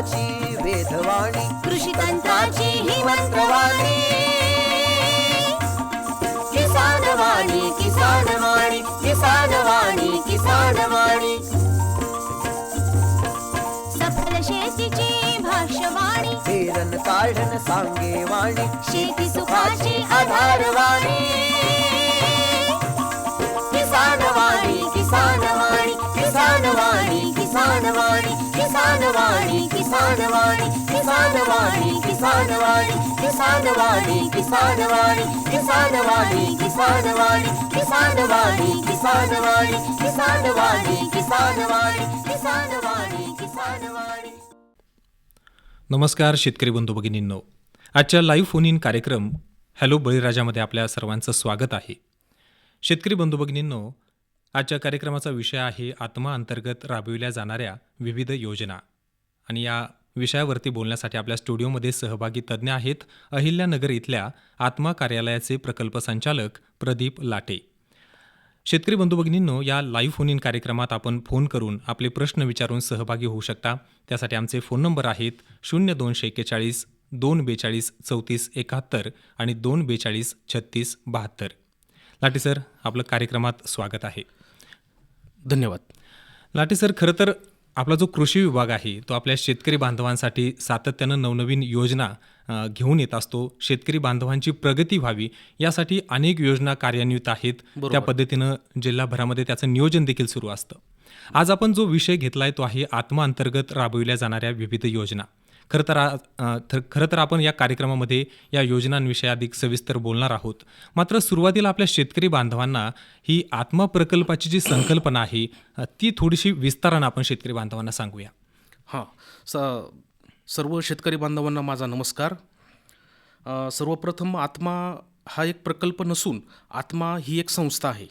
तंत्राची वेधवाणी कृषी तंत्राची ही मंत्रवाणी. किसान वाणी किसान वाणी किसान वाणी किसान वाणी सफल शेतीची भाष्यवाणी. पेरन काढन सांगे वाणी शेती सुखाची आधारवाणी. नमस्कार शेतकरी बंधू भगिनींनो आजच्या लाईव्ह फोन इन कार्यक्रम हॅलो बळीराजामध्ये आपल्या सर्वांचं स्वागत आहे शेतकरी बंधू भगिनींनो आजच्या कार्यक्रमाचा विषय आहे आत्मा अंतर्गत राबविल्या जाणाऱ्या विविध योजना. आणि या विषयावरती बोलण्यासाठी आपल्या स्टुडिओमध्ये सहभागी तज्ज्ञ आहेत अहिल्यानगर इथल्या आत्मा कार्यालयाचे प्रकल्प संचालक प्रदीप लाटे. शेतकरी बंधू भगिनींनो या लाईव्ह फोन इन कार्यक्रमात आपण फोन करून आपले प्रश्न विचारून सहभागी होऊ शकता. त्यासाठी आमचे फोन नंबर आहेत शून्य दोनशे एक्केचाळीस दोन बेचाळीस चौतीस एकाहत्तर आणि दोन बेचाळीस छत्तीस बहात्तर. लाटे सर आपलं कार्यक्रमात स्वागत आहे. धन्यवाद. लाटे सर खरं तर आपला जो कृषी विभाग आहे तो आपल्या शेतकरी बांधवांसाठी सातत्यानं नवनवीन योजना घेऊन येत असतो. शेतकरी बांधवांची प्रगती व्हावी यासाठी अनेक योजना कार्यान्वित आहेत. त्या पद्धतीनं जिल्हाभरामध्ये त्याचं नियोजन देखील सुरू असतं. आज आपण जो विषय घेतलाय तो आहे आत्मा अंतर्गत राबविल्या जाणाऱ्या विविध योजना. खरं तर खरं तर आपण या कार्यक्रमामध्ये या योजनांविषयी अधिक सविस्तर बोलणार आहोत. मात्र सुरुवातीला आपल्या शेतकरी बांधवांना ही आत्मा प्रकल्पाची जी संकल्पना आहे ती थोडीशी विस्तारानं आपण शेतकरी बांधवांना सांगूया. हां स सर्व शेतकरी बांधवांना माझा नमस्कार. सर्वप्रथम आत्मा हा एक प्रकल्प नसून आत्मा ही एक संस्था आहे.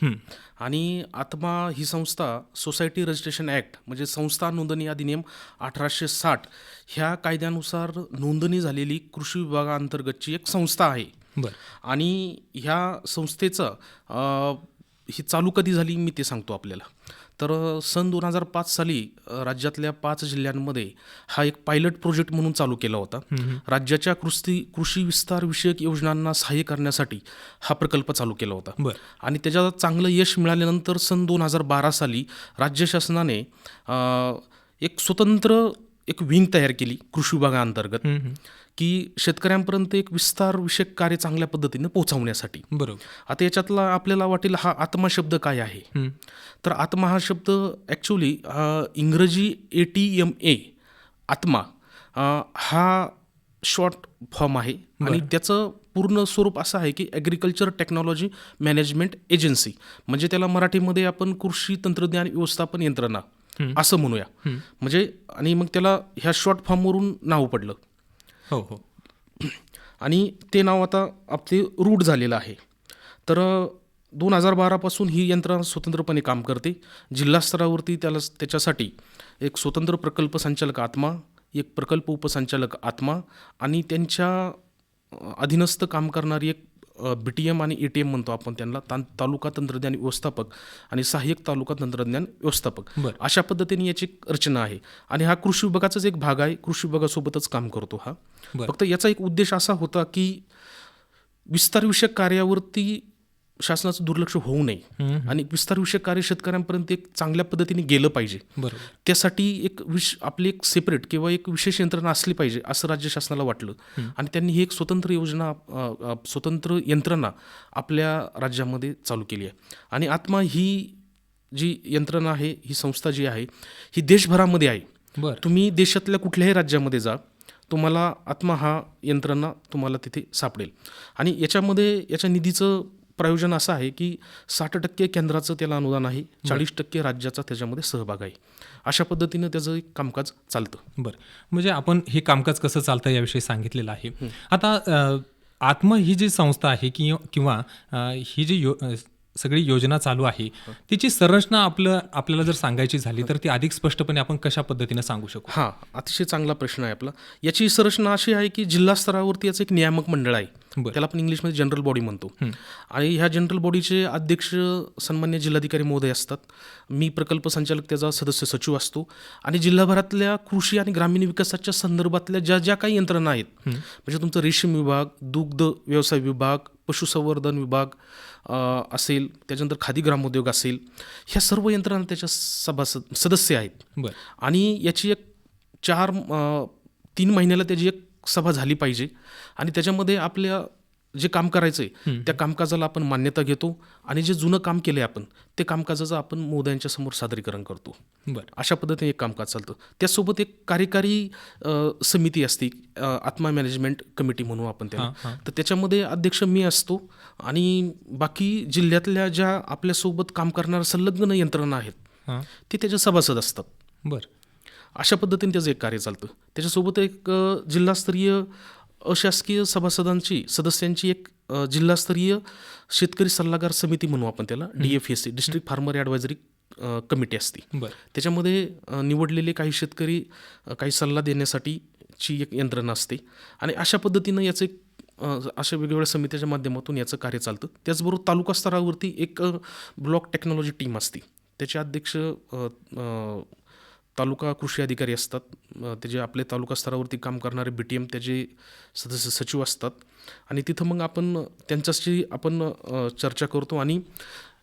आणि आत्मा ही संस्था सोसायटी रजिस्ट्रेशन ॲक्ट म्हणजे संस्था नोंदणी अधिनियम अठराशे साठ ह्या कायद्यानुसार नोंदणी झालेली कृषी विभागाअंतर्गतची एक संस्था आहे. बरं. आणि ह्या संस्थेचं ही चालू कधी झाली मी ते सांगतो आपल्याला. तर सन दोन हजार पाच साली राज्यातल्या पाच जिल्ह्यांमध्ये हा एक पायलट प्रोजेक्ट म्हणून चालू केला होता. राज्याच्या कृषी कृषी विस्तार विषयक योजनांना सहाय्य करण्यासाठी हा प्रकल्प चालू केला होता. आणि त्याच्यात चांगलं यश मिळाल्यानंतर सन दोन हजार बारा साली राज्य शासनाने एक स्वतंत्र एक विंग तयार केली कृषी विभागाअंतर्गत. की शेतकऱ्यांपर्यंत एक विस्तार विषयक कार्य चांगल्या पद्धतीने पोहोचवण्यासाठी. बरोबर. आता याच्यातला आपल्याला वाटेल हा आत्मा शब्द काय आहे? तर आत्मा हा शब्द ॲक्च्युली इंग्रजी ए टी एम ए आत्मा हा शॉर्ट फॉर्म आहे. आणि त्याचं पूर्ण स्वरूप असं आहे की ॲग्रिकल्चर टेक्नॉलॉजी मॅनेजमेंट एजन्सी म्हणजे त्याला मराठीमध्ये आपण कृषी तंत्रज्ञान व्यवस्थापन यंत्रणा असं म्हणूया. म्हणजे आणि मग त्याला ह्या शॉर्ट फॉर्मवरून नाव पडलं. हो हो. आणि ते नाव आता आपले रूट झालेलं आहे. तर दोन हजार बारापासून ही यंत्रणा स्वतंत्रपणे काम करते. जिल्हा स्तरावरती त्याला त्याच्यासाठी एक स्वतंत्र प्रकल्प संचालक आत्मा एक प्रकल्प उपसंचालक आत्मा आणि त्यांच्या अधीनस्थ काम करणारी एक बी टी एम आणि ए टी एम म्हणतो आपण त्यांना तां तालुका तंत्रज्ञान व्यवस्थापक आणि सहाय्यक तालुका तंत्रज्ञान व्यवस्थापक. अशा पद्धतीने याची एक रचना आहे आणि हा कृषी विभागाचाच एक भाग आहे कृषी विभागासोबतच काम करतो हा. फक्त याचा एक उद्देश असा होता की विस्तारविषयक कार्यावरती शासनाचं दुर्लक्ष होऊ नये. आणि विस्तारविषयक कार्य शेतकऱ्यांपर्यंत एक चांगल्या पद्धतीने गेलं पाहिजे. त्यासाठी एक विश आपली एक सेपरेट किंवा एक विशेष यंत्रणा असली पाहिजे असं राज्य शासनाला वाटलं. आणि त्यांनी ही एक स्वतंत्र योजना स्वतंत्र यंत्रणा आपल्या राज्यामध्ये चालू केली आहे. आणि आत्मा ही जी यंत्रणा आहे ही संस्था जी आहे ही देशभरामध्ये आहे. तुम्ही देशातल्या कुठल्याही राज्यामध्ये जा तुम्हाला आत्मा हा यंत्रणा तुम्हाला तिथे सापडेल. आणि याच्यामध्ये याच्या निधीचं प्रयोजन असं आहे की साठ टक्के केंद्राचं त्याला अनुदान आहे चाळीस टक्के राज्याचा त्याच्यामध्ये सहभाग आहे. अशा पद्धतीनं त्याचं एक कामकाज चालतं. बरं. म्हणजे आपण हे कामकाज कसं चालतं याविषयी सांगितलेलं आहे. आता आत्मा ही जी संस्था आहे कि किंवा ही जी यो सगळी योजना चालू आहे. तिची संरचना आपलं आपल्याला जर सांगायची झाली तर ती अधिक स्पष्टपणे आपण कशा पद्धतीने सांगू शकू? हां अतिशय चांगला प्रश्न आहे आपला. याची संरचना अशी आहे की जिल्हा स्तरावरती याचं एक नियामक मंडळ आहे. त्याला आपण इंग्लिशमध्ये जनरल बॉडी म्हणतो. आणि ह्या जनरल बॉडीचे अध्यक्ष सन्मान्य जिल्हाधिकारी महोदय असतात. मी प्रकल्प संचालक त्याचा सदस्य सचिव असतो. आणि जिल्हाभरातल्या कृषी आणि ग्रामीण विकासाच्या संदर्भातल्या ज्या ज्या काही यंत्रणा आहेत म्हणजे तुमचं रेशीम विभाग दुग्ध व्यवसाय विभाग पशुसंवर्धन विभाग असेल त्याच्यानंतर खादी ग्रामोद्योग असेल ह्या सर्व यंत्रणा त्याच्या सभासद सदस्य आहेत. बरं. आणि याची एक चार तीन महिन्याला त्याची एक सभा झाली पाहिजे. आणि त्याच्यामध्ये आपल्या जे काम करायचं आहे त्या कामकाजाला आपण मान्यता घेतो आणि जे जुनं काम केलं आहे आपण ते कामकाजाचं आपण मोदयांच्या समोर सादरीकरण करतो. बरं. अशा पद्धतीने एक कामकाज चालतं. त्यासोबत एक कार्यकारी समिती असते आत्मा मॅनेजमेंट कमिटी म्हणू आपण त्याला. तर त्याच्यामध्ये अध्यक्ष मी असतो आणि बाकी जिल्ह्यातल्या ज्या आपल्यासोबत काम करणाऱ्या संलग्न यंत्रणा आहेत ते त्याचे सभासद असतात. बरं. अशा पद्धतीने त्याचं एक कार्य चालतं. त्याच्यासोबत एक जिल्हास्तरीय अशासकीय सभासदांची सदस्यांची एक जिल्हास्तरीय शेतकरी सल्लागार समिती म्हणू आपण त्याला D F S C district farmer advisory committee असते. बरं. त्याच्यामध्ये निवडलेले काही शेतकरी काही सल्ला देण्यासाठीची एक यंत्रणा असते. आणि अशा पद्धतीनं याचं एक अशा वेगवेगळ्या समित्याच्या माध्यमातून याचं कार्य चालतं. त्याचबरोबर तालुका स्तरावरती एक ब्लॉक टेक्नॉलॉजी टीम असते. त्याचे अध्यक्ष तालुका कृषी अधिकारी असतात. त्याचे आपले तालुका स्तरावरती काम करणारे बी टी एम त्याचे सदस्य सचिव असतात. आणि तिथं मग आपण त्यांच्याशी आपण चर्चा करतो. आणि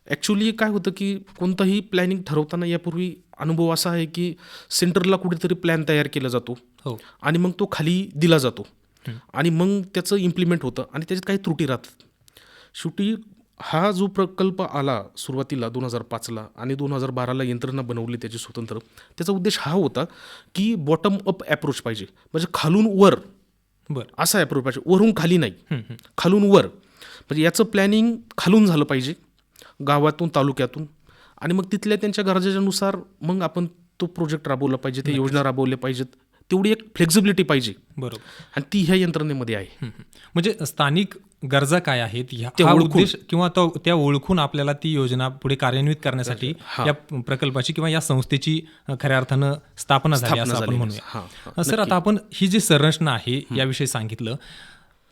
ॲक्च्युली काय होतं की कोणताही प्लॅनिंग ठरवताना यापूर्वी अनुभव असा आहे की सेंटरला कुठेतरी प्लॅन तयार केला जातो. हो. आणि मग तो खाली दिला जातो. आणि मग त्याचं इम्प्लिमेंट होतं. आणि त्याच्यात काही त्रुटी राहतात. शेवटी हा जो प्रकल्प आला सुरुवातीला दोन हजार पाचला आणि दोन हजार बाराला यंत्रणा बनवली त्याची स्वतंत्र त्याचा उद्देश हा होता की बॉटम अप ॲप्रोच पाहिजे. म्हणजे खालून वर. बरं. असा ॲप्रोच पाहिजे. वरून खाली नाही. खालून वर. म्हणजे याचं प्लॅनिंग खालून झालं पाहिजे. गावातून तालुक्यातून. आणि मग तिथल्या त्यांच्या गरजेच्यानुसार मग आपण तो प्रोजेक्ट राबवला पाहिजे ते योजना राबवल्या पाहिजेत. तेवढी एक फ्लेक्झिबिलिटी पाहिजे. बरोबर. आणि ती ह्या यंत्रणेमध्ये आहे. म्हणजे स्थानिक गरजा काय आहेत. उद्देश किंवा त्या ओळखून आपल्याला ती योजना पुढे कार्यान्वित करण्यासाठी या प्रकल्पाची किंवा या संस्थेची खऱ्या अर्थानं स्थापना झाली असं आपण म्हणूया. सर आता आपण ही जी संरचना आहे याविषयी सांगितलं.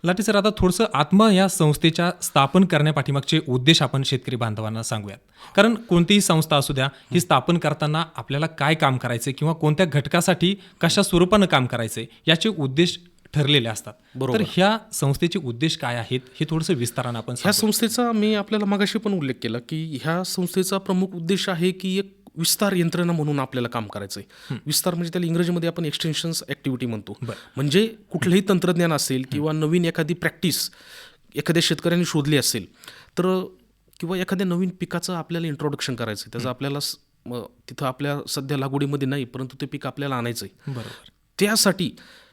लाटे सर आता थोडंसं आत्मा या संस्थेच्या स्थापन करण्यापाठीमागचे उद्देश आपण शेतकरी बांधवांना सांगूयात. कारण कोणतीही संस्था असू द्या ही स्थापन करताना आपल्याला काय काम करायचे किंवा कोणत्या घटकासाठी कशा स्वरूपानं काम करायचे याचे उद्देश ठरलेले असतात. तर ह्या संस्थेचे उद्देश काय आहेत हे थोडंसं विस्तारानं आपण ह्या संस्थेचा मी आपल्याला मगाशी पण उल्लेख केला की ह्या संस्थेचा प्रमुख उद्देश आहे की एक विस्तार यंत्रणा म्हणून आपल्याला काम करायचं आहे विस्तार म्हणजे त्याला इंग्रजीमध्ये आपण एक्सटेन्शन्स ॲक्टिव्हिटी म्हणतो. म्हणजे कुठलंही तंत्रज्ञान असेल किंवा नवीन एखादी प्रॅक्टिस एखाद्या शेतकऱ्यांनी शोधली असेल तर किंवा एखाद्या नवीन पिकाचं आपल्याला इंट्रोडक्शन करायचं आहे त्याचं आपल्याला तिथं आपल्या सध्या लागवडीमध्ये नाही परंतु ते पीक आपल्याला आणायचं आहे बरोबर. त्यासाठी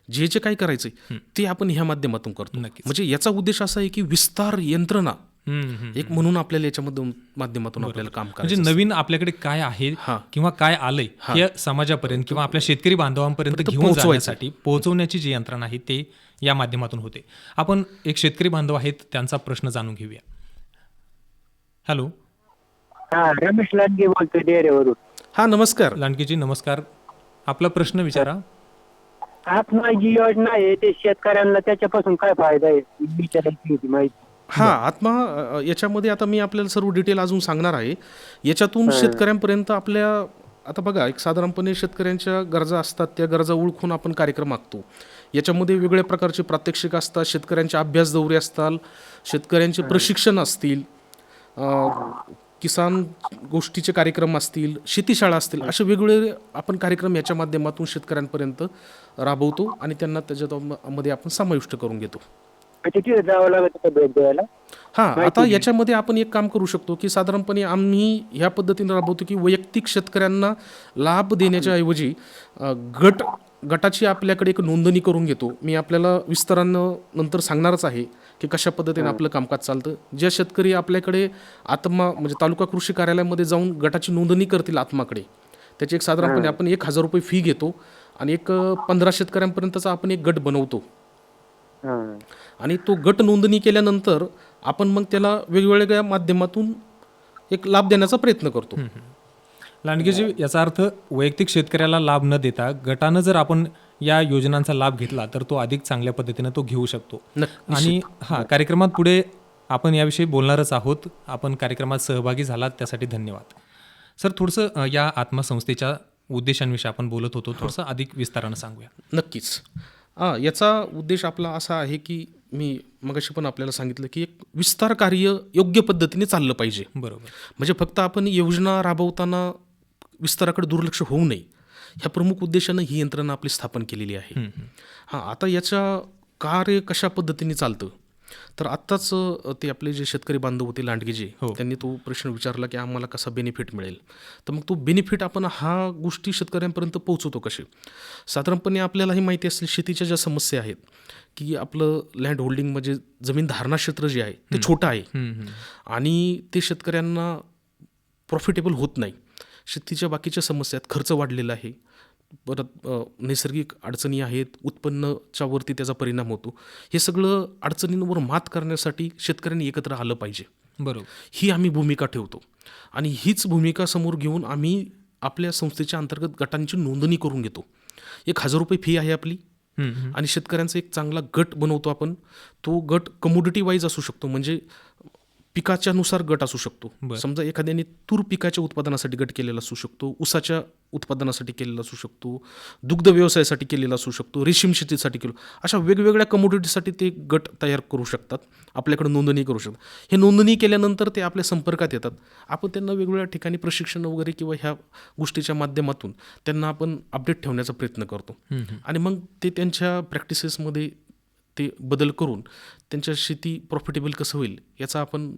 जे जे काही करायचंय ते आपण ह्या माध्यमातून करतो. म्हणजे याचा उद्देश असा आहे की विस्तार यंत्रणा. एक म्हणून आपल्याला याच्यामधून माध्यमातून आपल्याला काम म्हणजे नवीन आपल्याकडे काय आहे हां. किंवा काय आलंय हे. समाजापर्यंत किंवा आपल्या शेतकरी बांधवांपर्यंत घेऊन. जाण्यासाठी पोहोचवण्याची जी यंत्रणा आहे ते या माध्यमातून होते. आपण एक शेतकरी बांधव आहेत त्यांचा प्रश्न जाणून घेऊया. हॅलो. हा रमेश लांडगे बोलतोय डेरेवरून हा नमस्कार. लांडगेजी नमस्कार. आपला प्रश्न विचारा. आत्मा जी योजना आहे ते शेतकऱ्यांना त्याच्यापासून काय फायदा आहे? विचारायची होती माहिती हा आत्मा याच्यामध्ये आता मी आपल्याला सर्व डिटेल अजून सांगणार आहे. याच्यातून शेतकऱ्यांपर्यंत आपल्या आता बघा एक साधारणपणे शेतकऱ्यांच्या गरजा असतात त्या गरजा ओळखून आपण कार्यक्रम आखतो. याच्यामध्ये वेगवेगळ्या प्रकारचे प्रात्यक्षिक असतात शेतकऱ्यांचे अभ्यास दौरे असतात शेतकऱ्यांचे प्रशिक्षण असतील किसान गोष्टीचे कार्यक्रम असतील शेतीशाळा असतील असे वेगवेगळे आपण कार्यक्रम याच्या माध्यमातून शेतकऱ्यांपर्यंत राबवतो आणि त्यांना त्याच्यात मध्ये आपण समाविष्ट करून घेतो. म्हणजे तिथे जावं लागत होतं भेट द्यायला. हा आता याच्यामध्ये आपण एक काम करू शकतो की साधारणपणे आम्ही ह्या पद्धतीने राबवतो की वैयक्तिक शेतकऱ्यांना लाभ देण्याच्या ऐवजी गट गटाची आपल्याकडे एक नोंदणी करून घेतो. मी आपल्याला विस्तारानं नंतर सांगणारच आहे की कशा पद्धतीने आपलं कामकाज चालतं. ज्या शेतकरी आपल्याकडे आत्मा म्हणजे तालुका कृषी कार्यालयामध्ये जाऊन गटाची नोंदणी करतील आत्माकडे त्याची एक साधारणपणे आपण एक हजार रुपये फी घेतो आणि एक पंधरा शेतकऱ्यांपर्यंतचा आपण एक गट बनवतो. आणि तो गट नोंदणी केल्यानंतर आपण मग त्याला वेगवेगळ्या माध्यमातून एक लाभ देण्याचा प्रयत्न करतो. लांडगेजी याचा अर्थ वैयक्तिक शेतकऱ्याला लाभ न देता गटानं जर आपण या योजनांचा लाभ घेतला तर तो अधिक चांगल्या पद्धतीनं तो घेऊ शकतो. आणि हा कार्यक्रमात पुढे आपण याविषयी बोलणारच आहोत. आपण कार्यक्रमात सहभागी झालात त्यासाठी धन्यवाद. सर थोडंसं या आत्मसंस्थेच्या उद्देशांविषयी आपण बोलत होतो. थोडंसं अधिक विस्तारानं सांगूया. नक्कीच. हां याचा उद्देश आपला असा आहे की मी मगाशी पण आपल्याला सांगितलं की एक विस्तार कार्य योग्य पद्धतीने चाललं पाहिजे. बरोबर. म्हणजे फक्त आपण योजना राबवताना विस्ताराकडे दुर्लक्ष होऊ नये. ह्या प्रमुख उद्देशानं ही यंत्रणा आपली स्थापन केलेली आहे. हां आता याच्या कार्य कशा पद्धतीने चालतं? तर आत्ताच ते आपले जे शेतकरी बांधव होते लांडगेजे त्यांनी तो प्रश्न विचारला की आम्हाला कसा बेनिफिट मिळेल? तर मग तो बेनिफिट आपण हा गोष्टी शेतकऱ्यांपर्यंत पोहोचवतो कसे साधारणपणे आपल्यालाही माहिती असेल शेतीच्या ज्या समस्या आहेत की आपलं लँड होल्डिंग म्हणजे जमीन धारणा क्षेत्र जे आहे ते छोटं आहे. आणि ते शेतकऱ्यांना प्रॉफिटेबल होत नाही. शेतीच्या बाकीच्या समस्या आहेत खर्च वाढलेला आहे. परत नैसर्गिक अडचणी आहेत उत्पन्नाच्या वरती त्याचा परिणाम होतो. हे सगळं अडचणींवर मात करण्यासाठी शेतकऱ्यांनी एकत्र आलं पाहिजे. बरोबर. ही आम्ही भूमिका ठेवतो. आणि हीच भूमिका समोर घेऊन आम्ही आपल्या संस्थेच्या अंतर्गत गटांची नोंदणी करून घेतो. एक हजार रुपये फी आहे आपली. आणि शेतकऱ्यांचा एक चांगला गट बनवतो आपण. तो गट कमोडिटी वाईज असू शकतो. म्हणजे पिकाच्या नुसार गट असू शकतो. समजा एखाद्याने तूर पिकाच्या उत्पादनासाठी गट केलेला असू शकतो ऊसाच्या उत्पादनासाठी केलेला असू शकतो दुग्ध व्यवसायासाठी केलेला असू शकतो रेशीम शेतीसाठी केलो अशा वेगवेगळ्या कमोडिटीसाठी ते गट तयार करू शकतात. आपल्याकडे नोंदणी करू शकतात. हे नोंदणी केल्यानंतर ते आपल्या संपर्कात येतात. आपण त्यांना वेगवेगळ्या ठिकाणी प्रशिक्षण वगैरे किंवा ह्या गोष्टीच्या माध्यमातून त्यांना आपण अपडेट ठेवण्याचा प्रयत्न करतो. आणि मग ते त्यांच्या प्रॅक्टिसेसमध्ये ते बदल करून त्यांच्या शेती प्रॉफिटेबल कसं होईल याचा आपण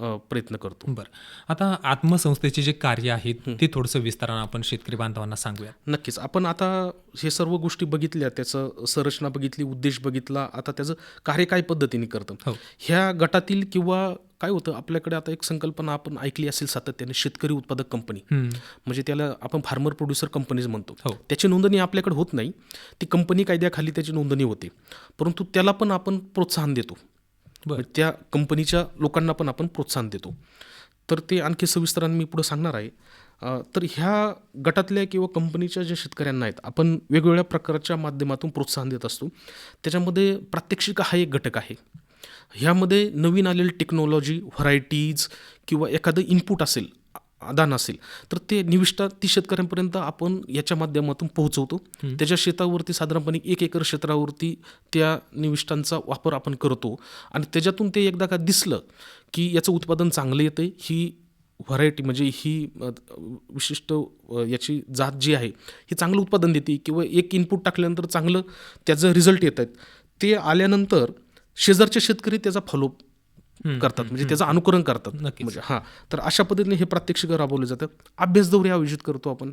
प्रयत्न करतो. बरं. आता आत्मसंस्थेचे जे कार्य आहेत ते थोडंसं विस्तारानं आपण शेतकरी बांधवांना सांगूया नक्कीच. आपण आता हे सर्व गोष्टी बघितल्या त्याचं संरचना बघितली उद्देश बघितला आता त्याचं कार्य काय पद्धतीने करतं? हो. ह्या गटातील किंवा काय होतं आपल्याकडे आता एक संकल्पना आपण ऐकली असेल सातत्याने शेतकरी उत्पादक कंपनी. म्हणजे त्याला आपण फार्मर प्रोड्युसर कंपनीज म्हणतो. हो. त्याची नोंदणी आपल्याकडे होत नाही. ती कंपनी कायद्याखाली त्याची नोंदणी होते. परंतु त्याला पण आपण प्रोत्साहन देतो. म्हणजे त्या कंपनीच्या लोकांना पण आपण प्रोत्साहन देतो. तर ते आणखी सविस्तरांनी मी पुढे सांगणार आहे. तर ह्या गटातल्या किंवा कंपनीच्या ज्या शेतकऱ्यांना आहेत आपण वेगवेगळ्या प्रकारच्या माध्यमातून प्रोत्साहन देत असतो. त्याच्यामध्ये प्रात्यक्षिक हा एक घटक आहे. ह्यामध्ये नवीन आलेली टेक्नॉलॉजी व्हरायटीज किंवा एखादं इनपुट असेल आदान असेल तर ते निविष्ठा ती शेतकऱ्यांपर्यंत आपण याच्या माध्यमातून पोहोचवतो. त्याच्या शेतावरती साधारणपणे एक एकर क्षेत्रावरती त्या निविष्ठांचा वापर आपण करतो. आणि त्याच्यातून ते एकदा का दिसलं की याचं उत्पादन चांगलं येतं ही व्हरायटी म्हणजे ही विशिष्ट याची जात जी आहे ही चांगलं उत्पादन देते किंवा एक इनपुट टाकल्यानंतर चांगलं त्याचं रिझल्ट येत आहेत. ते आल्यानंतर शेजारचे शेतकरी त्याचा फॉलो करतात. म्हणजे त्याचं अनुकरण करतात. म्हणजे हां. तर अशा पद्धतीने हे प्रात्यक्षिक राबवले जातात अभ्यास दौरे आयोजित करतो आपण.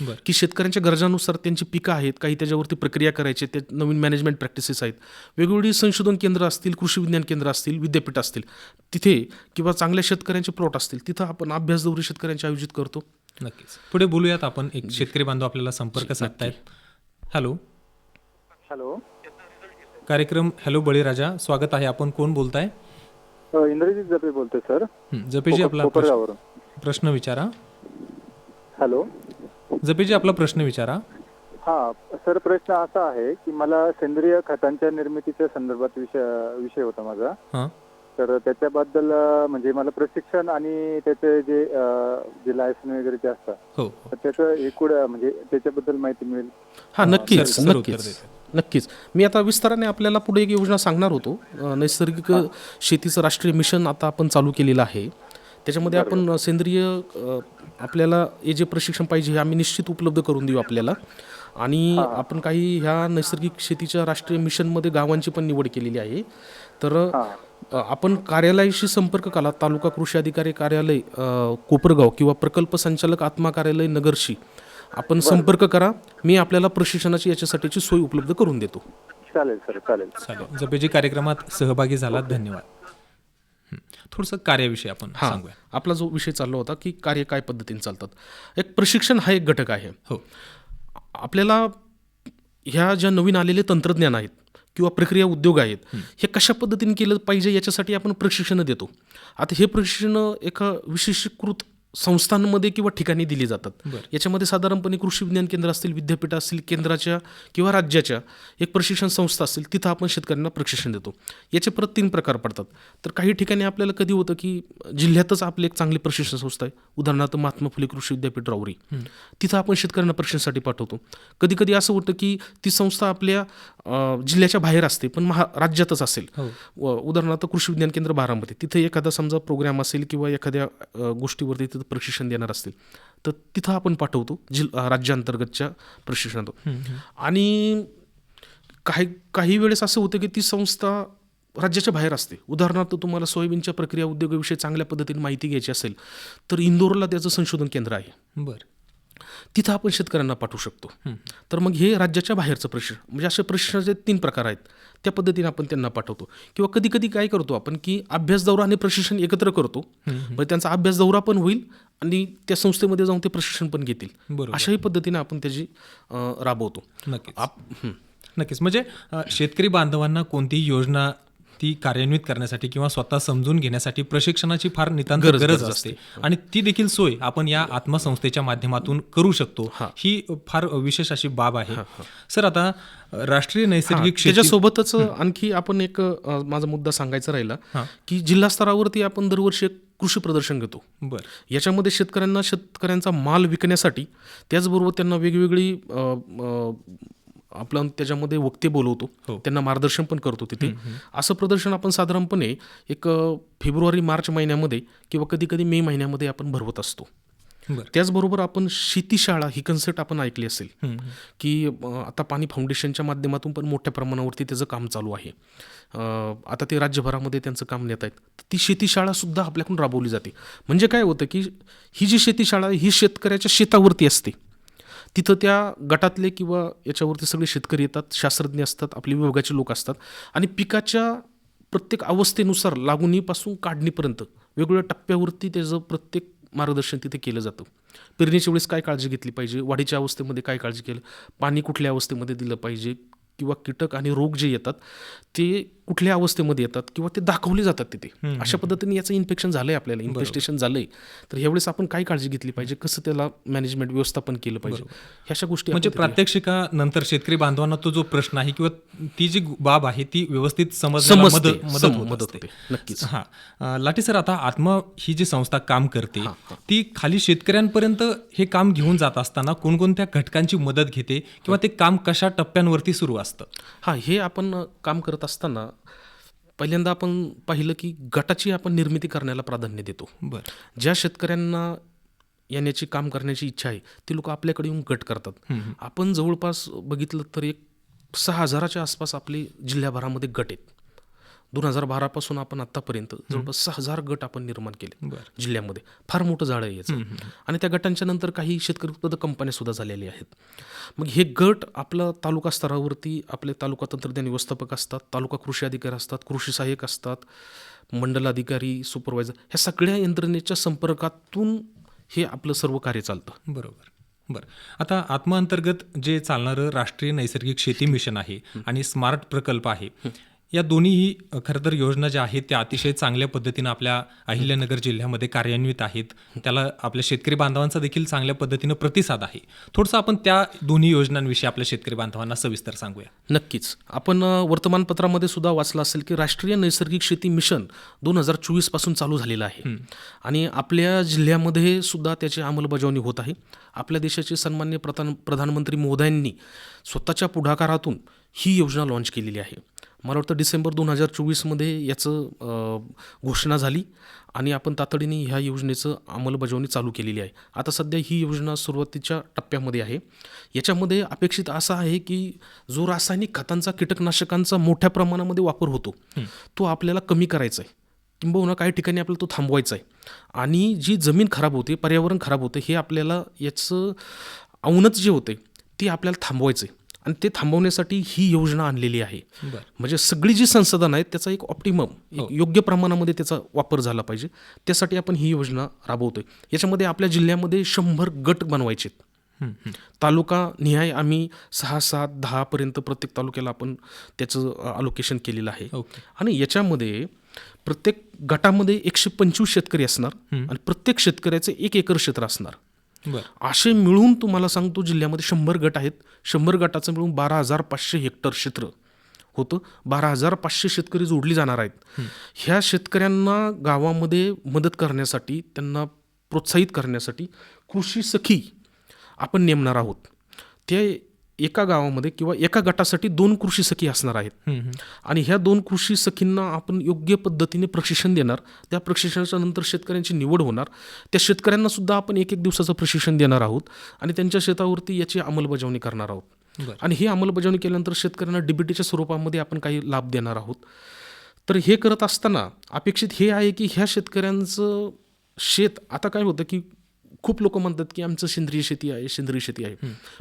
बरं. की शेतकऱ्यांच्या गरजानुसार त्यांची पिकं आहेत काही त्याच्यावरती प्रक्रिया करायची ते नवीन मॅनेजमेंट प्रॅक्टिसेस आहेत. वेगवेगळी संशोधन केंद्र असतील कृषी विज्ञान केंद्र असतील विद्यापीठ असतील तिथे किंवा चांगल्या शेतकऱ्यांचे प्लॉट असतील तिथं आपण अभ्यास दौरे शेतकऱ्यांचे आयोजित करतो. नक्कीच. पुढे बोलूयात आपण. एक शेतकरी बांधव आपल्याला संपर्क साधतायत. हॅलो. हॅलो. कार्यक्रम हॅलो बळीराजा. स्वागत आहे. आपण कोण बोलताय? अ, इंद्रजित जपे बोलतोय सर. जपेजी आपला प्रश्न- विचारा. हॅलो. जपेजी आपला प्रश्न विचारा. हा सर प्रश्न असा आहे की मला सेंद्रिय खतांच्या निर्मितीच्या संदर्भात विषय विषय होता माझा. हां. तर त्याच्याबद्दल म्हणजे मला प्रशिक्षण आणि त्याचे जे जे लायसन वगैरे जे असतात हो. तर त्याचं एकूण म्हणजे त्याच्याबद्दल माहिती मिळेल. हां उत्तर नक्कीच. मी आता विस्ताराने आपल्याला पुढे एक योजना सांगणार होतो. नैसर्गिक शेतीचं राष्ट्रीय मिशन आता आपण चालू केलेलं आहे. त्याच्यामध्ये आपण सेंद्रिय आपल्याला हे जे प्रशिक्षण पाहिजे हे आम्ही निश्चित उपलब्ध करून देऊ आपल्याला. आणि आपण काही ह्या नैसर्गिक शेतीच्या राष्ट्रीय मिशनमध्ये गावांची पण निवड केलेली आहे. तर आपण कार्यालयाशी संपर्क केला तालुका कृषी अधिकारी कार्यालय कोपरगाव किंवा प्रकल्प संचालक आत्मा कार्यालय नगरशी. आपण संपर्क करा. मी आपल्याला प्रशिक्षणाची याच्यासाठीची सोय उपलब्ध करून देतो. चालेल सर. चालेल. चालेल. जपेजी कार्यक्रमात सहभागी झालात. धन्यवाद. थोडंसं कार्याविषयी आपण हां. सांगूया. आपला जो विषय चालला होता की कार्य काय पद्धतीने चालतात. एक प्रशिक्षण हा एक घटक आहे. हो. आपल्याला ह्या ज्या नवीन आलेले तंत्रज्ञान आहेत किंवा प्रक्रिया उद्योग आहेत हे कशा पद्धतीने केलं पाहिजे याच्यासाठी आपण प्रशिक्षणं देतो. आता हे प्रशिक्षणं एका विशेषीकृत संस्थांमध्ये किंवा ठिकाणी दिली जातात. याच्यामध्ये साधारणपणे कृषी विज्ञान केंद्र असतील विद्यापीठ असतील केंद्राच्या किंवा राज्याच्या एक प्रशिक्षण संस्था असतील तिथं आपण शेतकऱ्यांना प्रशिक्षण देतो. याचे परत तीन प्रकार पडतात. तर काही ठिकाणी आपल्याला कधी होतं की जिल्ह्यातच आपली एक चांगली प्रशिक्षण संस्था आहे. उदाहरणार्थ महात्मा फुले कृषी विद्यापीठ राऊरी तिथं आपण शेतकऱ्यांना प्रशिक्षणासाठी पाठवतो. कधी कधी असं होतं की ती संस्था आपल्या जिल्ह्याच्या बाहेर असते पण महा राज्यातच असेल. व उदाहरणार्थ कृषी विज्ञान केंद्र बारामती. तिथे एखादा समजा प्रोग्राम असेल किंवा एखाद्या गोष्टीवरती तिथं प्रशिक्षण देणार असतील तर तिथं आपण पाठवतो जिल राज्यांतर्गतच्या प्रशिक्षणात आणि काही काही वेळेस असं होतं की ती संस्था राज्याच्या बाहेर असते. उदाहरणार्थ तुम्हाला सोयाबीनच्या प्रक्रिया उद्योगाविषयी चांगल्या पद्धतीने माहिती घ्यायची असेल तर इंदोरला त्याचं संशोधन केंद्र आहे. बरं. तिथं आपण शेतकऱ्यांना पाठवू शकतो. तर मग हे राज्याच्या बाहेरचं प्रशिक्षण म्हणजे असे प्रशिक्षणाचे तीन प्रकार आहेत त्या पद्धतीने आपण त्यांना पाठवतो. किंवा कधी कधी काय करतो आपण की अभ्यास दौरा आणि प्रशिक्षण एकत्र करतो. म्हणजे त्यांचा अभ्यास दौरा पण होईल आणि त्या संस्थेमध्ये जाऊन ते प्रशिक्षण पण घेतील. अशाही पद्धतीने आपण त्याची राबवतो. नक्कीच. आप. नक्कीच. म्हणजे शेतकरी बांधवांना कोणतीही योजना ती कार्यान्वित करण्यासाठी किंवा स्वतः समजून घेण्यासाठी प्रशिक्षणाची फार नितांत गरज- असते. आणि ती देखील सोय आपण या आत्मसंस्थेच्या माध्यमातून करू शकतो. ही. फार विशेष अशी बाब आहे. सर आता राष्ट्रीय नैसर्गिक त्याच्यासोबतच आणखी आपण एक माझा मुद्दा सांगायचा राहिला की जिल्हा स्तरावरती आपण दरवर्षी एक कृषी प्रदर्शन घेतो. बरं. याच्यामध्ये शेतकऱ्यांना शेतकऱ्यांचा माल विकण्यासाठी त्याचबरोबर त्यांना वेगवेगळी आपलं त्याच्यामध्ये वक्ते बोलवतो. त्यांना मार्गदर्शन पण करतो तिथे. असं प्रदर्शन आपण साधारणपणे एक फेब्रुवारी मार्च महिन्यामध्ये किंवा कधी कधी मे महिन्यामध्ये आपण भरवत असतो. बरं. त्याचबरोबर आपण शेतीशाळा ही कन्सेप्ट आपण ऐकली असेल. की आता पाणी फाउंडेशनच्या माध्यमातून पण मोठ्या प्रमाणावरती त्याचं काम चालू आहे. आता ते राज्यभरामध्ये त्यांचं काम नेत आहेत. ती शेतीशाळासुद्धा आपल्याकडून राबवली जाते. म्हणजे काय होतं की ही जी शेतीशाळा ही शेतकऱ्याच्या शेतावरती असते. तिथं त्या गटातले किंवा याच्यावरती सगळे शेतकरी येतात शास्त्रज्ञ असतात आपले विभागाचे लोक असतात आणि पिकाच्या प्रत्येक अवस्थेनुसार लागवणीपासून काढणीपर्यंत वेगवेगळ्या टप्प्यावरती त्याचं प्रत्येक मार्गदर्शन तिथे केलं जातं. पेरणीच्या वेळेस काय काळजी घेतली पाहिजे? वाढीच्या अवस्थेमध्ये काय काळजी केलं? पाणी कुठल्या अवस्थेमध्ये दिलं पाहिजे? किंवा कीटक आणि रोग जे येतात ते कुठल्या अवस्थेमध्ये येतात किंवा ते दाखवले जातात तिथे. अशा पद्धतीने याचं इन्फेक्शन झालंय आपल्याला इन्फेस्टेशन झालंय. तर यावेळेस आपण काय काळजी घेतली पाहिजे? कसं त्याला मॅनेजमेंट व्यवस्थापन केलं पाहिजे? ह्या अशा गोष्टी म्हणजे आपण तिथे- प्रात्यक्षिकानंतर शेतकरी बांधवांना तो जो प्रश्न आहे किंवा ती जी बाब आहे ती व्यवस्थित समजते, मदत होत. नक्कीच. हा. लाटे सर आता आत्मा ही जी संस्था काम करते ती खाली शेतकऱ्यांपर्यंत हे काम घेऊन जात असताना कोणकोणत्या घटकांची मदत घेते किंवा ते काम कशा टप्प्यांवरती सुरू असतं? हां हे आपण काम करत असताना पहिल्यांदा आपण पाहिलं की गटाची आपण निर्मिती करण्याला प्राधान्य देतो. बरं. ज्या शेतकऱ्यांना येण्याची काम करण्याची इच्छा आहे ते लोक आपल्याकडे येऊन गट करतात. आपण जवळपास बघितलं तर एक सहा हजाराच्या आसपास आपले जिल्ह्याभरामध्ये गट आहेत. दोन हजार बारापासून आपण आत्तापर्यंत जवळपास सहा हजार गट आपण निर्माण केले जिल्ह्यामध्ये. फार मोठं झाड आहे याचं. आणि त्या गटांच्या नंतर काही शेतकरी उत्पादक कंपन्या सुद्धा झालेल्या आहेत. मग हे गट आपलं तालुका स्तरावरती आपले तालुका तंत्रज्ञान व्यवस्थापक असतात तालुका कृषी अधिकारी असतात कृषी सहाय्यक असतात मंडल अधिकारी सुपरवायझर ह्या सगळ्या यंत्रणेच्या संपर्कातून हे आपलं सर्व कार्य चालतं. बरोबर. बरं. आता आत्मा अंतर्गत जे चालणारं राष्ट्रीय नैसर्गिक शेती मिशन आहे आणि स्मार्ट प्रकल्प आहे या दोन्हीही खरं तर योजना ज्या आहेत त्या अतिशय चांगल्या पद्धतीनं आपल्या अहिल्यानगर जिल्ह्यामध्ये कार्यान्वित आहेत. त्याला आपल्या शेतकरी बांधवांचा देखील चांगल्या पद्धतीनं प्रतिसाद आहे. थोडंसं आपण त्या दोन्ही योजनांविषयी आपल्या शेतकरी बांधवांना सविस्तर सांगूया. नक्कीच. आपण वर्तमानपत्रामध्ये सुद्धा वाचलं असेल की राष्ट्रीय नैसर्गिक शेती मिशन दोन हजार चोवीसपासून चालू झालेलं आहे. आणि आपल्या जिल्ह्यामध्ये सुद्धा त्याची अंमलबजावणी होत आहे. आपल्या देशाचे सन्मान्य प्रधान प्रधानमंत्री मोदयांनी स्वतःच्या पुढाकारातून ही योजना लॉन्च केलेली आहे. मला वाटतं डिसेंबर दोन हजार चोवीसमध्ये याचं घोषणा झाली आणि आपण तातडीने ह्या योजनेचं अंमलबजावणी चालू केलेली आहे. आता सध्या ही योजना सुरुवातीच्या टप्प्यामध्ये आहे. याच्यामध्ये अपेक्षित असा आहे की जो रासायनिक खतांचा कीटकनाशकांचा मोठ्या प्रमाणामध्ये वापर होतो तो आपल्याला कमी करायचा आहे. किंबहुना काही ठिकाणी आपल्याला तो थांबवायचा आहे. आणि जी जमीन खराब होते पर्यावरण खराब होते हे आपल्याला याचं औनच जे होते ते आपल्याला थांबवायचं आहे. आणि ते थांबवण्यासाठी ही योजना आणलेली आहे. म्हणजे सगळी जी संसाधनं आहेत त्याचा एक ऑप्टिमम एक योग्य प्रमाणामध्ये त्याचा वापर झाला पाहिजे. त्यासाठी आपण ही योजना राबवतोय. याच्यामध्ये आपल्या जिल्ह्यामध्ये शंभर गट बनवायचे. तालुका निहाय आम्ही सहा सात दहापर्यंत प्रत्येक तालुक्याला आपण त्याचं अलोकेशन केलेलं आहे. आणि याच्यामध्ये प्रत्येक गटामध्ये एकशे पंचवीस शेतकरी असणार आणि प्रत्येक शेतकऱ्याचे एक एकर क्षेत्र असणार. असे मिळून तुम्हाला सांगतो जिल्ह्यामध्ये शंभर गट आहेत. शंभर गटाचं मिळून बारा हजार पाचशे हेक्टर क्षेत्र होतं. बारा हजार पाचशे शेतकरी जोडली जाणार आहेत. ह्या शेतकऱ्यांना गावामध्ये मदत करण्यासाठी त्यांना प्रोत्साहित करण्यासाठी कृषी सखी आपण नेमणार आहोत. ते एका गावामध्ये किंवा एका गटासाठी दोन कृषी सखी असणार आहेत. आणि ह्या दोन कृषी सखींना आपण योग्य पद्धतीने प्रशिक्षण देणार. त्या प्रशिक्षणाच्या नंतर शेतकऱ्यांची निवड होणार. त्या शेतकऱ्यांना सुद्धा आपण एक एक दिवसाचं प्रशिक्षण देणार आहोत आणि त्यांच्या शेतावरती याची अंमलबजावणी करणार आहोत. आणि ही अंमलबजावणी केल्यानंतर शेतकऱ्यांना डीबीटीच्या स्वरूपामध्ये आपण काही लाभ देणार आहोत. तर हे करत असताना अपेक्षित हे आहे की ह्या शेतकऱ्यांचं शेत आता काय होतं की खूप लोक म्हणतात की आमचं सेंद्रिय शेती आहे सेंद्रिय शेती आहे.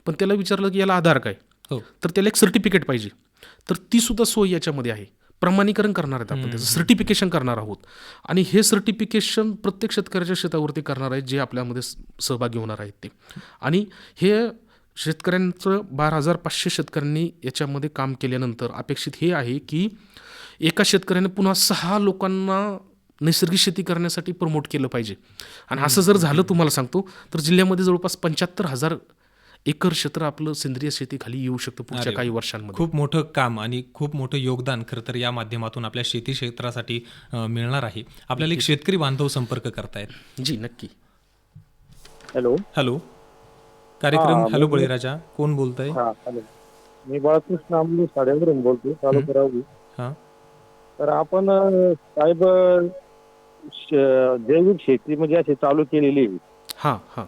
पण त्याला विचारलं की याला आधार काय? हो. तर त्याला एक सर्टिफिकेट पाहिजे. तर ती सुद्धा सोय याच्यामध्ये आहे. प्रमाणीकरण करणार आहेत आपण त्याचं. सर्टिफिकेशन करणार आहोत. आणि हे सर्टिफिकेशन प्रत्येक शेतकऱ्याच्या शेतावरती करणार आहेत जे आपल्यामध्ये सहभागी होणार आहेत ते. आणि हे शेतकऱ्यांचं बारा हजार पाचशे शेतकऱ्यांनी याच्यामध्ये काम केल्यानंतर अपेक्षित हे आहे की एका शेतकऱ्याने पुन्हा सहा लोकांना नैसर्गिक शेती करण्यासाठी प्रमोट केलं पाहिजे. आणि असं जर झालं तुम्हाला सांगतो तर जिल्ह्यामध्ये जवळपास पंच्याहत्तर हजार एकर क्षेत्र आपलं सेंद्रिय शेतीखाली येऊ शकतं पुढच्या काही वर्षांमध्ये. खूप मोठं काम आणि खूप मोठं योगदान खरं तर या माध्यमातून आपल्या शेती क्षेत्रासाठी मिळणार आहे. आपल्याला एक शेतकरी बांधव संपर्क करतायत. जी नक्की. हॅलो. हॅलो. कार्यक्रम हॅलो बळीराजा कोण बोलतंय? हा हॅलो. मी बाळकृष्ण आमली साड्यावरून बोलतो तालुका हां. तर आपण साहेब जैविक शेती म्हणजे अशी चालू केलेली आहे. हां हां.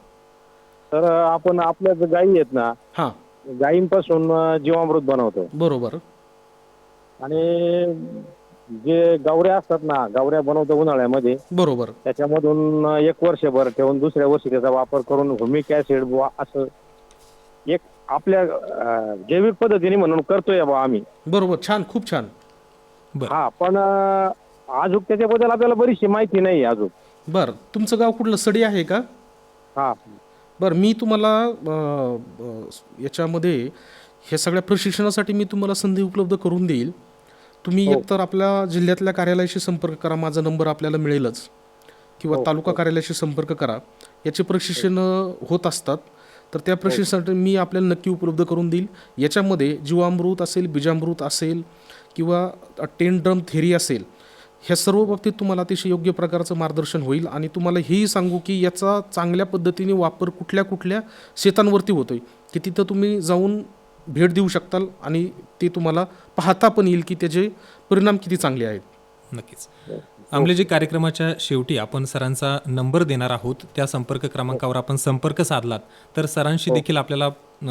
तर आपण आपल्या ज्या गायी आहेत ना हां. गायींपासून अं, जीवामृत बनवतो बरोबर. आणि जे गावऱ्या असतात ना गावऱ्या बनवतो उन्हाळ्यामध्ये बरोबर. त्याच्यामधून एक वर्षभर ठेवून दुसऱ्या वर्षी त्याचा वापर करून हुमिक ऍसिड बुवा असं एक आपल्या अं, जैविक पद्धतीने म्हणून करतोय बा आम्ही. बरोबर छान खूप छान. बरं. हा पण अं, अजून त्याच्याबद्दल आपल्याला बरीचशी माहिती नाही अजून बरं तुमचं गाव कुठलं? सडी आहे का? हा. बरं मी तुम्हाला अं, अं, याच्यामध्ये हे सगळ्या प्रशिक्षणासाठी मी तुम्हाला संधी उपलब्ध करून देईल. तुम्ही एकतर आपल्या जिल्ह्यातल्या कार्यालयाशी संपर्क करा माझा नंबर आपल्याला मिळेलच. किंवा तालुका कार्यालयाशी संपर्क करा. याचे प्रशिक्षण होत असतात. तर त्या प्रशिक्षणासाठी मी आपल्याला नक्की उपलब्ध करून देईल. याच्यामध्ये जीवामृत असेल बीजामृत असेल किंवा टेन ड्रम थेरी असेल ह्या सर्व बाबतीत तुम्हाला अतिशय योग्य प्रकारचं मार्गदर्शन होईल आणि तुम्हाला हेही सांगू की याचा चांगल्या पद्धतीने वापर कुठल्या कुठल्या शेतांवरती होतोय की तिथं तुम्ही जाऊन भेट देऊ शकताल आणि ते तुम्हाला पाहता पण येईल की त्याचे परिणाम किती चांगले आहेत. नक्कीच. आमलेजी कार्यक्रमाच्या शेवटी आपण सरांचा नंबर देणार आहोत त्या संपर्क क्रमांकावर आपण संपर्क साधलात तर सरांशी देखील आपल्याला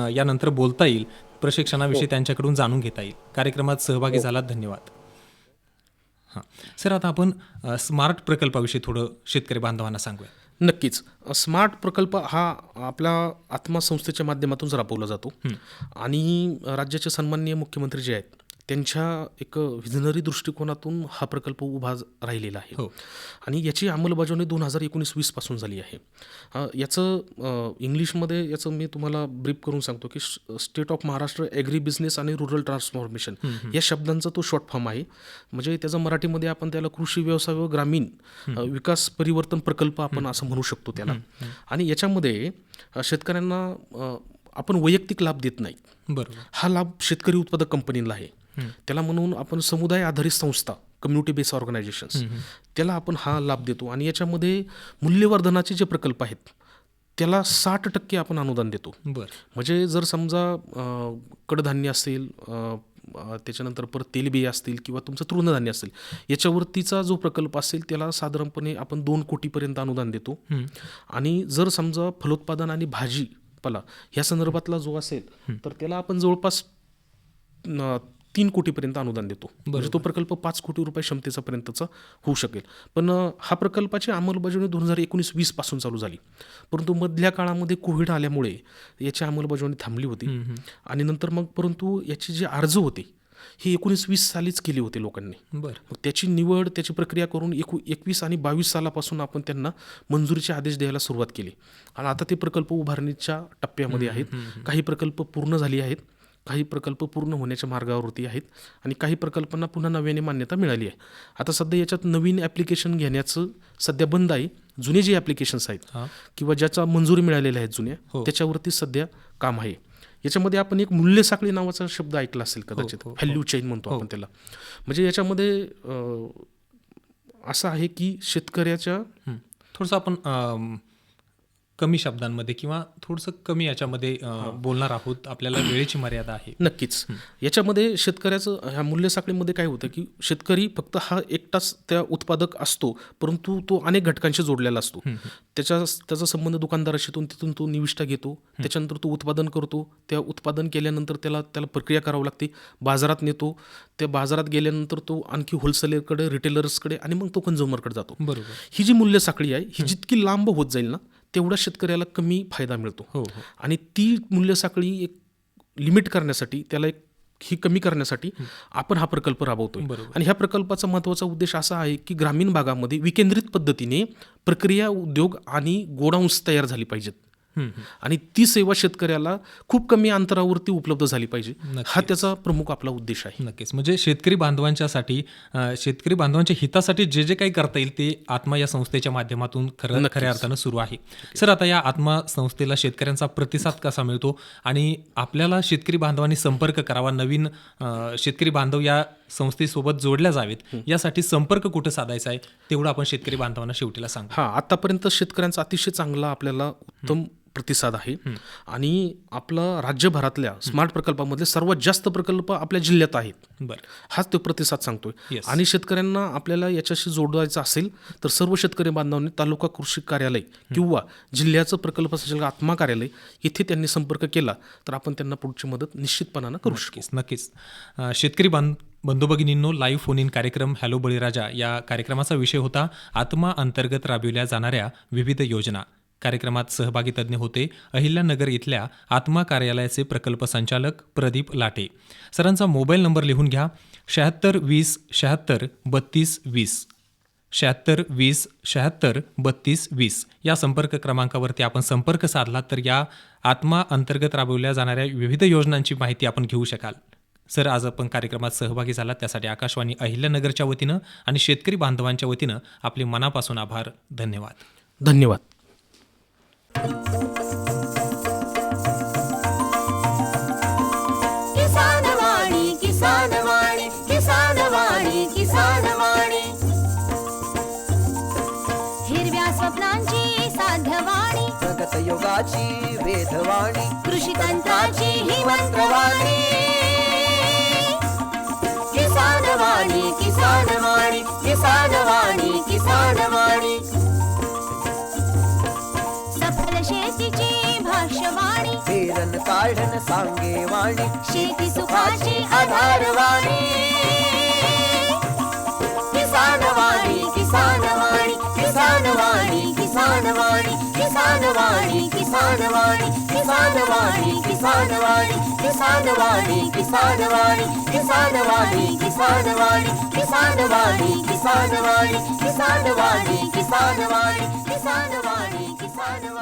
यानंतर बोलता येईल प्रशिक्षणाविषयी त्यांच्याकडून जाणून घेता येईल. कार्यक्रमात सहभागी झालात धन्यवाद. हां. सर आता आपण स्मार्ट प्रकल्पाविषयी थोडं शेतकरी बांधवांना सांगूया. नक्कीच. स्मार्ट प्रकल्प हा आपल्या आत्मा संस्थेच्या माध्यमातून राबवला जातो. आणि राज्याचे सन्माननीय मुख्यमंत्री जे आहेत त्यांच्या एक विजनरी दृष्टिकोनातून हा प्रकल्प उभा राहिलेला आहे. हो. आणि याची अंमलबजावणी दोन हजार एकोणीस वीसपासून झाली आहे. याचं इंग्लिशमध्ये याचं मी तुम्हाला ब्रीफ करून सांगतो की state of Maharashtra agri business आणि रुरल ट्रान्सफॉर्मेशन या शब्दांचा तो शॉर्ट फॉर्म आहे. म्हणजे त्याचा मराठीमध्ये आपण त्याला कृषी व्यवसाय व ग्रामीण विकास परिवर्तन प्रकल्प आपण असं म्हणू शकतो त्याला. आणि याच्यामध्ये शेतकऱ्यांना आपण वैयक्तिक लाभ देत नाही बरोबर. हा लाभ शेतकरी उत्पादक कंपनीला आहे. त्याला म्हणून आपण समुदाय आधारित संस्था कम्युनिटी बेस्ड ऑर्गनायझेशन्स त्याला आपण हा लाभ देतो. आणि याच्यामध्ये मूल्यवर्धनाचे जे प्रकल्प आहेत त्याला साठ टक्के आपण अनुदान देतो. बरं. म्हणजे जर समजा कडधान्य असेल त्याच्यानंतर परत तेलबिया असतील किंवा तुमचं तृणधान्य असेल याच्यावरतीचा जो प्रकल्प असेल त्याला साधारणपणे आपण दोन कोटीपर्यंत अनुदान देतो. आणि जर समजा फलोत्पादन आणि भाजीपाला ह्या संदर्भातला जो असेल तर त्याला आपण जवळपास तीन कोटीपर्यंत अनुदान देतो. म्हणजे तो प्रकल्प पाच कोटी रुपये क्षमतेचा पर्यंतचा होऊ शकेल. पण हा प्रकल्पाची अंमलबजावणी दोन हजार एकोणीस वीसपासून चालू झाली. परंतु मधल्या काळामध्ये कोविड आल्यामुळे याची अंमलबजावणी थांबली होती. आणि नंतर मग परंतु याचे जे अर्ज होते ही एकोणीस वीस सालीच केली होती लोकांनी. बरं. मग त्याची निवड त्याची प्रक्रिया करून एकू एकवीस आणि बावीस सालापासून आपण त्यांना मंजुरीचे आदेश द्यायला सुरुवात केली. आणि आता ते प्रकल्प उभारणीच्या टप्प्यामध्ये आहेत. काही प्रकल्प पूर्ण झाली आहेत. काही प्रकल्प पूर्ण होण्याच्या मार्गावरती आहेत आणि काही प्रकल्पांना पुन्हा नव्याने मान्यता मिळाली आहे. आता सध्या याच्यात नवीन ॲप्लिकेशन घेण्याचं सध्या बंद आहे. जुने जे ॲप्लिकेशन्स आहेत हां. किंवा ज्याचा मंजुरी मिळालेल्या आहेत जुन्या हो. त्याच्यावरती सध्या काम आहे. याच्यामध्ये आपण एक मूल्यसाखळी नावाचा शब्द ऐकला असेल कदाचित. हो, हो. व्हॅल्यू चेन म्हणतो आपण त्याला. म्हणजे याच्यामध्ये असं आहे की शेतकऱ्याच्या हं. थोडंसं आपण कमी शब्दांमध्ये किंवा थोडंसं कमी याच्यामध्ये बोलणार आहोत. आपल्याला वेळेची मर्यादा आहे. नक्कीच. याच्यामध्ये शेतकऱ्याचं ह्या मूल्यसाखळीमध्ये काय होतं की शेतकरी फक्त हा एकटाच त्या उत्पादक असतो परंतु तो अनेक घटकांशी जोडलेला असतो. त्याच्या त्याचा संबंध दुकानदाराशी तो तिथून तो निविष्ठा घेतो. त्याच्यानंतर तो उत्पादन करतो. त्या उत्पादन केल्यानंतर त्याला त्याला प्रक्रिया करावी लागते. बाजारात नेतो. त्या बाजारात गेल्यानंतर तो आणखी होलसेलरकडे रिटेलर्सकडे आणि मग तो कन्झ्युमरकडे जातो. बरोबर. ही जी मूल्यसाखळी आहे ही. जितकी लांब होत जाईल ना तेवढा शेतकऱ्याला कमी फायदा मिळतो हो हो आणि ती मूल्यसाखळी एक लिमिट करण्यासाठी त्याला एक ही कमी करण्यासाठी आपण हा प्रकल्प राबवतोय. आणि ह्या प्रकल्पाचा महत्त्वाचा उद्देश असा आहे की ग्रामीण भागामध्ये विकेंद्रित पद्धतीने प्रक्रिया उद्योग आणि गोडाऊन्स तयार झाली पाहिजेत. आणि ती सेवा शेतकऱ्याला खूप कमी अंतरावरती उपलब्ध झाली पाहिजे. हा त्याचा प्रमुख आपला उद्देश आहे. नक्कीच. म्हणजे शेतकरी बांधवांच्यासाठी शेतकरी बांधवांच्या हितासाठी जे जे काही करता येईल ते आत्मा या संस्थेच्या माध्यमातून खरं खऱ्या अर्थानं सुरू आहे. सर आता या आत्मा संस्थेला शेतकऱ्यांचा प्रतिसाद कसा मिळतो? आणि आपल्याला शेतकरी बांधवांनी संपर्क करावा नवीन शेतकरी बांधव या संस्थेसोबत जोडल्या जावेत यासाठी संपर्क कुठं साधायचा आहे? तेवढं आपण शेतकरी बांधवांना शेवटीला सांगा. हा आतापर्यंत शेतकऱ्यांचा अतिशय चांगला आपल्याला उत्तम प्रतिसाद आहे. आणि आपला राज्यभरातल्या स्मार्ट प्रकल्पामधले सर्वात जास्त प्रकल्प आपल्या जिल्ह्यात आहेत. बरं. हाच तो प्रतिसाद सांगतोय. आणि शेतकऱ्यांना आपल्याला याच्याशी जोडायचं असेल तर सर्व शेतकरी बांधवांनी तालुका कृषी कार्यालय किंवा जिल्ह्याचं प्रकल्प संचालक आत्मा कार्यालय येथे त्यांनी संपर्क केला तर आपण त्यांना पुढची मदत निश्चितपणानं करू शकतो नक्कीच. शेतकरी बांध बंधू भगिनींनो लाईव्ह फोन इन कार्यक्रम हॅलो बळीराजा या कार्यक्रमाचा विषय होता आत्मा अंतर्गत राबविल्या जाणाऱ्या विविध योजना. कार्यक्रमात सहभागी तज्ज्ञ होते अहिल्यानगर इथल्या आत्मा कार्यालयाचे प्रकल्प संचालक प्रदीप लाटे. सरांचा मोबाईल नंबर लिहून घ्या. शहात्तर वीस शहात्तर बत्तीस वीस. शहात्तर वीस शहात्तर बत्तीस वीस. या संपर्क क्रमांकावरती आपण संपर्क साधला तर या आत्मा अंतर्गत राबवल्या जाणाऱ्या विविध योजनांची माहिती आपण घेऊ शकाल. सर आज आपण कार्यक्रमात सहभागी झाला त्यासाठी आकाशवाणी अहिल्यानगरच्या वतीनं आणि शेतकरी बांधवांच्या वतीनं आपले मनापासून आभार. धन्यवाद. धन्यवाद. किसान वाणी किसान वाणी किसान वाणी किसान वाणी हिरव्या स्वप्नांची साध्यवाणी प्रगत योगाची वेधवाणी. कृषी तंत्राची ही मंत्रवाणी. वाणी किसान वाणी किसान वाणी किसान वाणी सफल शेतीची भाष्यवाणी पेरन काढन सांगे वाणी शेती सुखाची आधारवाणी வாணி கிசான வாணி கிசான வாணி கிசான வாணி கிசான வாணி கிசான வாணி கிசான வாணி கிசான வாணி கிசான வாணி கிசான வாணி கிசான வாணி கிசான வாணி கிசான வாணி கிசான